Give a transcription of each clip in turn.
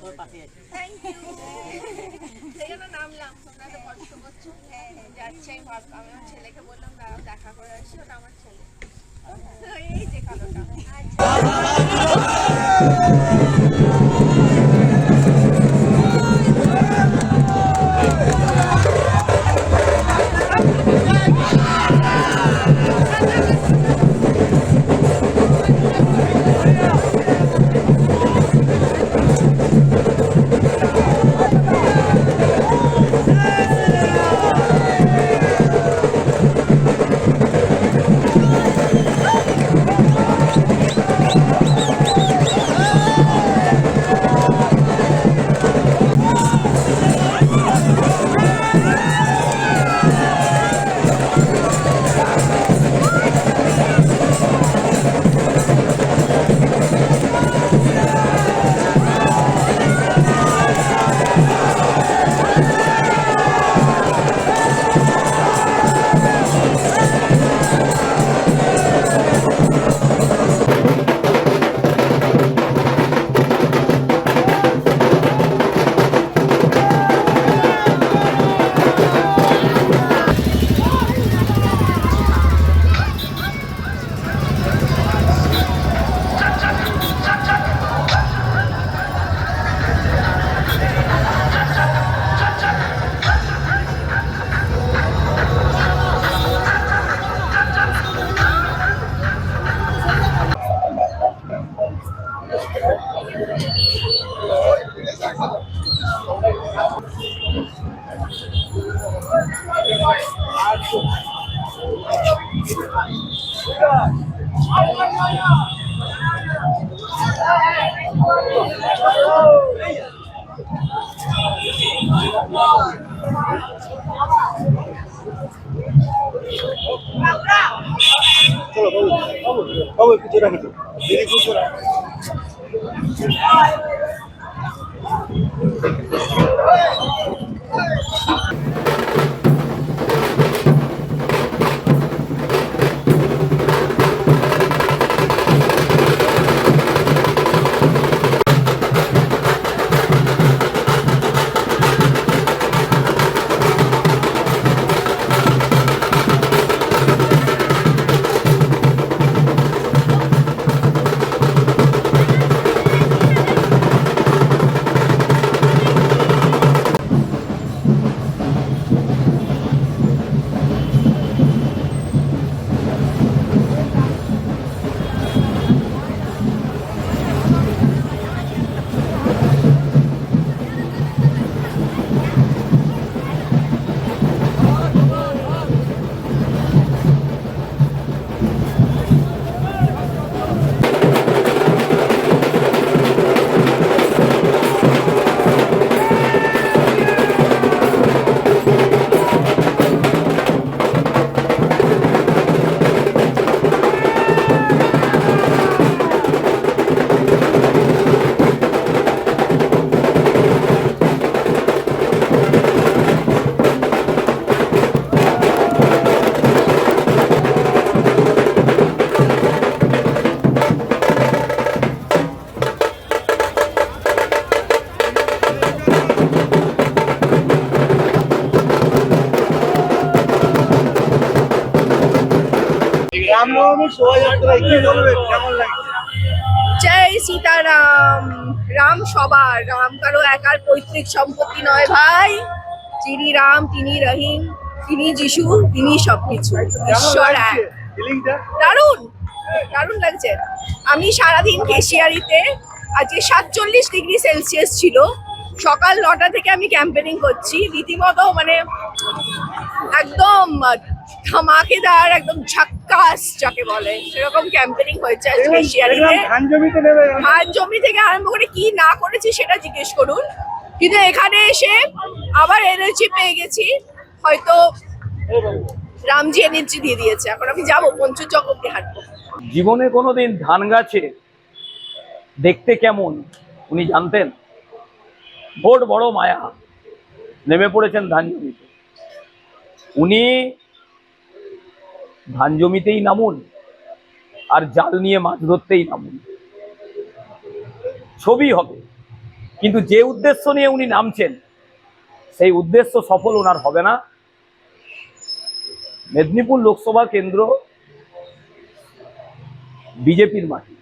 তোর পাশে আছি থ্যাংক ইউ সেই জন্য নামলাম তোমরা তো কষ্ট করছ যাচ্ছি আমি আমি আমার ছেলেকে বললাম দাঁড়াও দেখা করে আসি ওটা আমার ছেলে এই যে কালোটা বাবু একটু জোরে হাঁটো দিদি খুব জোরে রামনবমীর শোভাযাত্রা কি বলবেন? কেমন লাগছে? জয় সীতারাম। রাম সবার। রাম কারও একার পৈতৃক সম্পত্তি নয় ভাই। যিনি রাম তিনি রহিম তিনি যিশু তিনি সবকিছু। ঈশ্বর এক। দারুণ! দারুণ লাগছে। আমি সারাদিন কেশিয়ারিতে আজকে সাতচল্লিশ ডিগ্রি সেলসিয়াস ছিল। সকাল নটা থেকে আমি ক্যাম্পেনিং করছি। রীতিমতো মানে একদম ধামাকেদার একদম ঝাক্কাস যাকে বলে। সেরকম ক্যাম্পেনিং হয়েছে আজকে ধান ধান জমি থেকে আরম্ভ করে কি না করেছি সেটা জিজ্ঞেস করুন। কিন্তু এখানে এসে আবার এনার্জি পেয়ে গেছি। হয়তো রামজি এনার্জি দিয়ে দিয়েছে। এখন আমি যাব পঞ্চচক অব্দি হাঁটবো জীবনে কোনোদিন ধান গাছে দেখতে কেমন উনি জানতেন? ভোট বড় মায়া নেমে পড়েছেন ধান জমিতে। উনি ধান জমিতেই নামুন, আর জাল নিয়ে মাছ ধরতেই নামুন। ছবি হবে। কিন্তু যে উদ্দেশ্য নিয়ে উনি নামছেন, সেই উদ্দেশ্য সফল ওনার হবে না। মেদিনীপুর লোকসভা কেন্দ্র বিজেপির মাটি।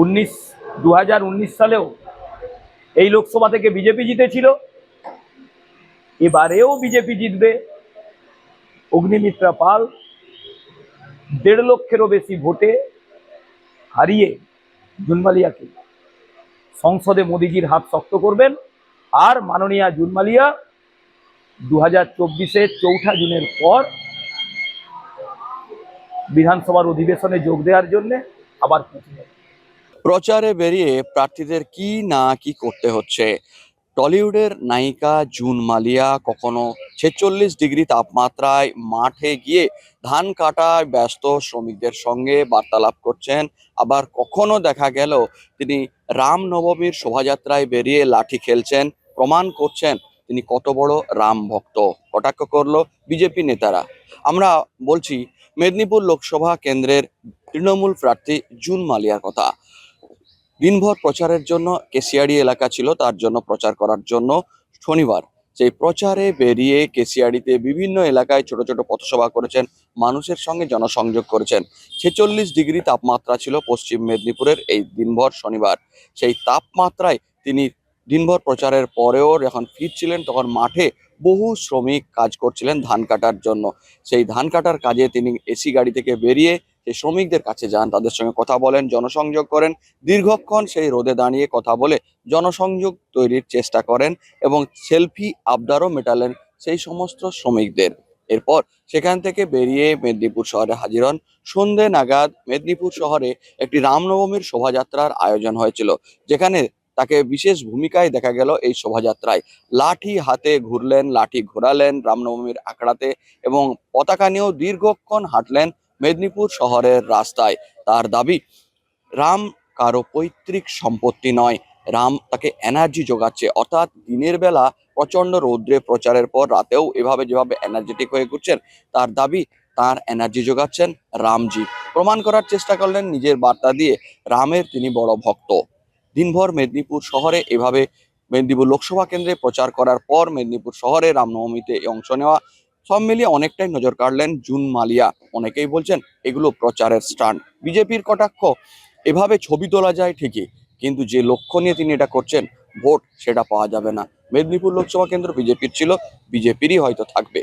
উনিশ দু সালেও এই লোকসভা থেকে বিজেপি জিতেছিল। এবারেও বিজেপি জিতবে। অগ্নিমিত্রা পাল দেড় লক্ষেরও বেশি ভোটে হারিয়ে জুনমালিয়াকে সংসদে মোদিজির হাত শক্ত করবেন। আর মাননীয়া জুনমালিয়া দু হাজার চব্বিশের চৌঠা জুনের পর বিধানসভার অধিবেশনে যোগ দেওয়ার জন্য আবার প্রচারে বেরিয়ে প্রার্থীদের কি না কি করতে হচ্ছে? টলিউডের নায়িকা জুন মালিয়া কখনো ছেচল্লিশ ডিগ্রি তাপমাত্রায় মাঠে গিয়ে ধান কাটায় ব্যস্ত শ্রমিকদের সঙ্গে বার্তালাপ করছেন। আবার কখনো দেখা গেল তিনি রামনবমীর শোভাযাত্রায় বেরিয়ে লাঠি খেলছেন। প্রমাণ করছেন তিনি কত বড় রাম ভক্ত। কটাক্ষ করল বিজেপি নেতারা। আমরা বলছি, মেদিনীপুর লোকসভা কেন্দ্রের তৃণমূল প্রার্থী জুন মালিয়ার কথা। দিনভর প্রচারের জন্য কেসিয়ারি এলাকা ছিল, তার জন্য প্রচার করার জন্য শনিবার। সেই প্রচারে বেরিয়ে কেসিয়ারিতে বিভিন্ন এলাকায় ছোট ছোট পথসভা করেছেন, মানুষের সঙ্গে জনসংযোগ করেছেন। ছেচল্লিশ ডিগ্রি তাপমাত্রা ছিল পশ্চিম মেদিনীপুরের এই দিনভর শনিবার। সেই তাপমাত্রায় তিনি দিনভর প্রচারের পরেও যখন ফিরছিলেন, তখন মাঠে বহু শ্রমিক কাজ করছিলেন ধান কাটার জন্য। সেই ধান কাটার কাজে তিনি এসি গাড়ি থেকে বেরিয়ে সেই শ্রমিকদের কাছে যান, তাদের সঙ্গে কথা বলেন, জনসংযোগ করেন। দীর্ঘক্ষণ সেই রোদে দাঁড়িয়ে কথা বলে জনসংযোগ তৈরির চেষ্টা করেন এবং সেলফি, আবদারও মেটালেন সেই সমস্ত শ্রমিকদের। এরপর সেখান থেকে বেরিয়ে মেদিনীপুর শহরে হাজির হন। সন্ধে নাগাদ মেদিনীপুর শহরে একটি রামনবমীর শোভাযাত্রার আয়োজন হয়েছিল, যেখানে তাকে বিশেষ ভূমিকায় দেখা গেল এই শোভাযাত্রায়। লাঠি হাতে ঘুরলেন, লাঠি ঘোরালেন, রামনবমীর আখড়াতে এবং পতাকা নিয়েও দীর্ঘক্ষণ হাঁটলেন মেদিনীপুর শহরের রাস্তায়। তার দাবি, রাম কারও পৈতৃক সম্পত্তি নয়, রাম তাকে এনার্জি যোগাচ্ছে। অর্থাৎ দিনের বেলা প্রচণ্ড রৌদ্রে প্রচারের পর রাতেও এভাবে যেভাবে এনার্জেটিক হয়ে ঘুরছেন, তার দাবি, তার এনার্জি যোগাচ্ছেন রামজি। প্রমাণ করার চেষ্টা করলেন নিজের বার্তা দিয়ে, রামের তিনি বড় ভক্ত। দিনভর মেদিনীপুর শহরে এভাবে মেদিনীপুর লোকসভা কেন্দ্রে প্রচার করার পর মেদিনীপুর শহরে রামনবমীতে অংশ নেওয়া সব মিলিয়ে অনেকটাই নজর কাড়লেন জুন মালিয়া। অনেকেই বলছেন এগুলো প্রচারের স্টান্ট। বিজেপির কটাক্ষ, এভাবে ছবি তোলা যায় ঠিকই, কিন্তু যে লক্ষ্য নিয়ে তিনি এটা করছেন, ভোট সেটা পাওয়া যাবে না। মেদিনীপুর লোকসভা কেন্দ্র বিজেপির ছিল, বিজেপিরই হয়তো থাকবে।